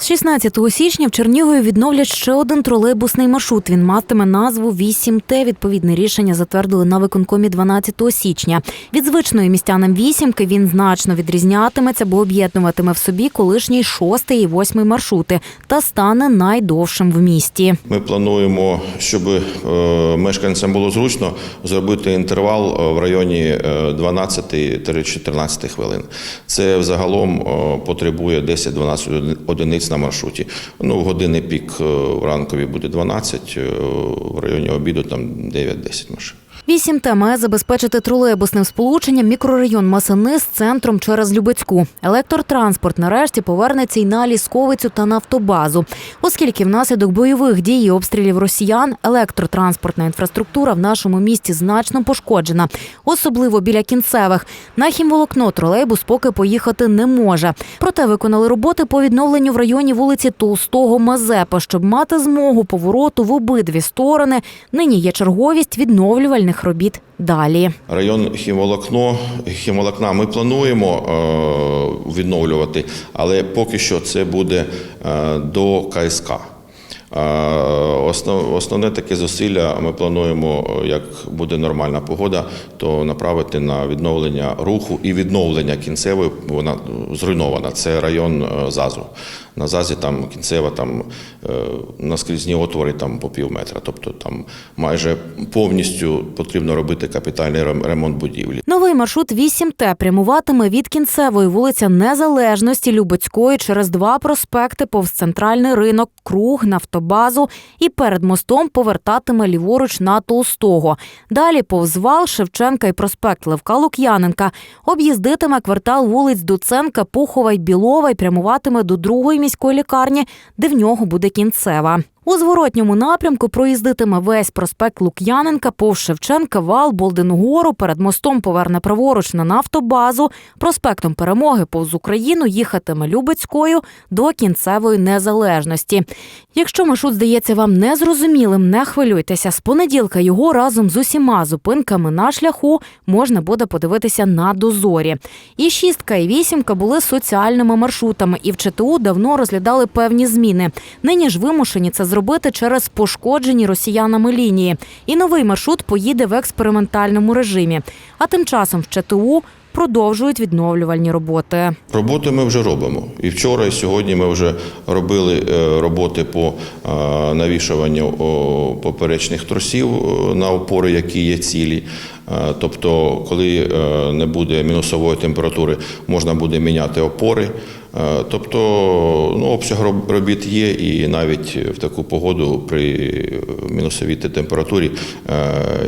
З 16 січня в Чернігові відновлять ще один тролейбусний маршрут. Він матиме назву 8Т. Відповідне рішення затвердили на виконкомі 12 січня. Від звичної містянам вісімки він значно відрізнятиметься, бо об'єднуватиме в собі колишній шостий і восьмий маршрути та стане найдовшим в місті. Ми плануємо, щоб е, мешканцям було зручно зробити інтервал е, в районі е, 12-14 хвилин. Це взагалом е, потребує 10-12 одиниць на маршруті. Ну, години пік е, в ранкові буде 12, е, в районі обіду там 9-10 машин. 8Т має забезпечити тролейбусним сполученням мікрорайон Масини з центром через Любецьку. Електротранспорт нарешті повернеться й на лісковицю та нафтобазу, оскільки внаслідок бойових дій і обстрілів росіян електротранспортна інфраструктура в нашому місті значно пошкоджена, особливо біля кінцевих. На хімволокно тролейбус поки поїхати не може. Проте виконали роботи по відновленню в районі вулиці Толстого Мазепа, щоб мати змогу повороту в обидві сторони. Нині є черговість відновлювальних робіт далі. Район хімволокно, хімволокна ми плануємо е, відновлювати, але поки що це буде е, до КСК. Е, основне таке зусилля ми плануємо, як буде нормальна погода, то направити на відновлення руху і відновлення кінцевої. Вона зруйнована. Це район ЗАЗу. На ЗАЗі там кінцева там е, наскрізні отвори там по пів метра. Тобто там майже повністю потрібно робити капітальний ремонт будівлі. Новий маршрут 8Т прямуватиме від кінцевої вулиця Незалежності Любецької через два проспекти повз центральний ринок, круг, нафтобазу і перед мостом повертатиме ліворуч на Толстого. Далі повз вал Шевченка і проспект Левка Лук'яненка об'їздитиме квартал вулиць Дуценка, Пухова й Білова і прямуватиме до другої міської лікарні, де в нього буде кінцева. У зворотньому напрямку проїздитиме весь проспект Лук'яненка, повз Шевченка, Вал, Болдингору, перед мостом поверне праворуч на нафтобазу, проспектом Перемоги повз Україну їхатиме Любецькою до кінцевої незалежності. Якщо маршрут здається вам незрозумілим, не хвилюйтеся. З понеділка його разом з усіма зупинками на шляху можна буде подивитися на дозорі. І шістка, і вісімка були соціальними маршрутами, і в ЧТУ давно розглядали певні зміни. Нині ж вимушені це зробити через пошкоджені росіянами лінії. І новий маршрут поїде в експериментальному режимі. А тим часом в ЧТУ продовжують відновлювальні роботи. Роботи ми вже робимо. І вчора, і сьогодні ми вже робили е, роботи по е, навішуванню поперечних тросів е, на опори, які є цілі. Е, Тобто, коли е, не буде мінусової температури, можна буде міняти опори. Е, Тобто ну, обсяг робіт є, і навіть в таку погоду при мінусовій температурі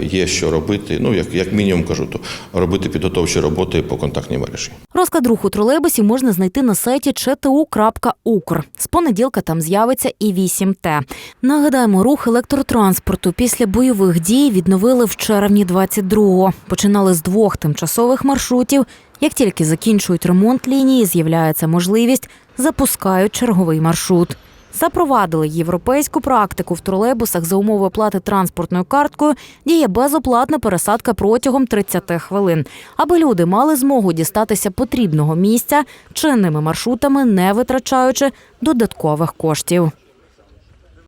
є що робити. Ну, як, як мінімум кажу, то робити підготовчі роботи по контактній мережі. Розклад руху тролейбусів можна знайти на сайті чту.укр. З понеділка там з'явиться і 8Т. Нагадаємо, рух електротранспорту після бойових дій відновили в червні 22-го. Починали з двох тимчасових маршрутів. Як тільки закінчують ремонт лінії, з'являється можливість запускають черговий маршрут. Запровадили європейську практику в тролейбусах за умови оплати транспортною карткою. Діє безоплатна пересадка протягом 30 хвилин, аби люди мали змогу дістатися потрібного місця чинними маршрутами, не витрачаючи додаткових коштів.